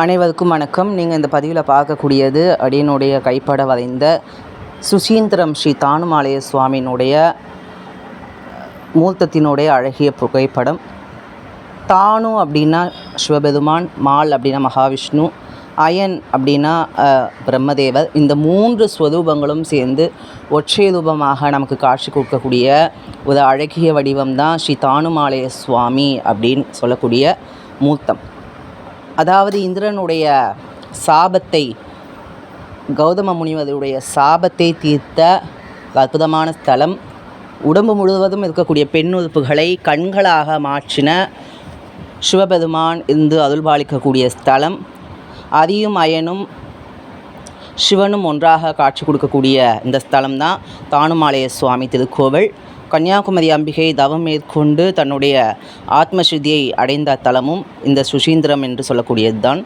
அனைவருக்கும் வணக்கம். நீங்கள் இந்த பதிவில் பார்க்கக்கூடியது அடியனுடைய கைப்பட வரைந்த சுசீந்திரம் ஸ்ரீ தானுமாலய சுவாமியினுடைய மூர்த்தத்தினுடைய அழகிய புகைப்படம். தானு அப்படின்னா சிவபெருமான் மால் அப்படின்னா மகாவிஷ்ணு அயன் அப்படின்னா பிரம்மதேவர். இந்த மூன்று ஸ்வரூபங்களும் சேர்ந்து ஒற்றை ரூபமாக நமக்கு காட்சி கொடுக்கக்கூடிய ஒரு அழகிய வடிவம் தான் ஸ்ரீ தானுமாலய சுவாமி அப்படின்னு சொல்லக்கூடிய மூர்த்தம். அதாவது இந்திரனுடைய சாபத்தை கௌதம முனிவருடைய சாபத்தை தீர்த்த அற்புதமான ஸ்தலம். உடம்பு முழுவதும் இருக்கக்கூடிய பெண் உறுப்புகளை கண்களாக மாற்றின சிவபெருமான் இருந்து அருள்பாலிக்கக்கூடிய ஸ்தலம். அரியும் அயனும் சிவனும் ஒன்றாக காட்சி கொடுக்கக்கூடிய இந்த ஸ்தலம் தான் தானுமாலய சுவாமி திருக்கோவில். கன்னியாகுமரி அம்பிகை தவம் மேற்கொண்டு தன்னுடைய ஆத்மசுத்தியை அடைந்த தலமும் இந்த சுஷீந்திரம் என்று சொல்லக்கூடியது தான்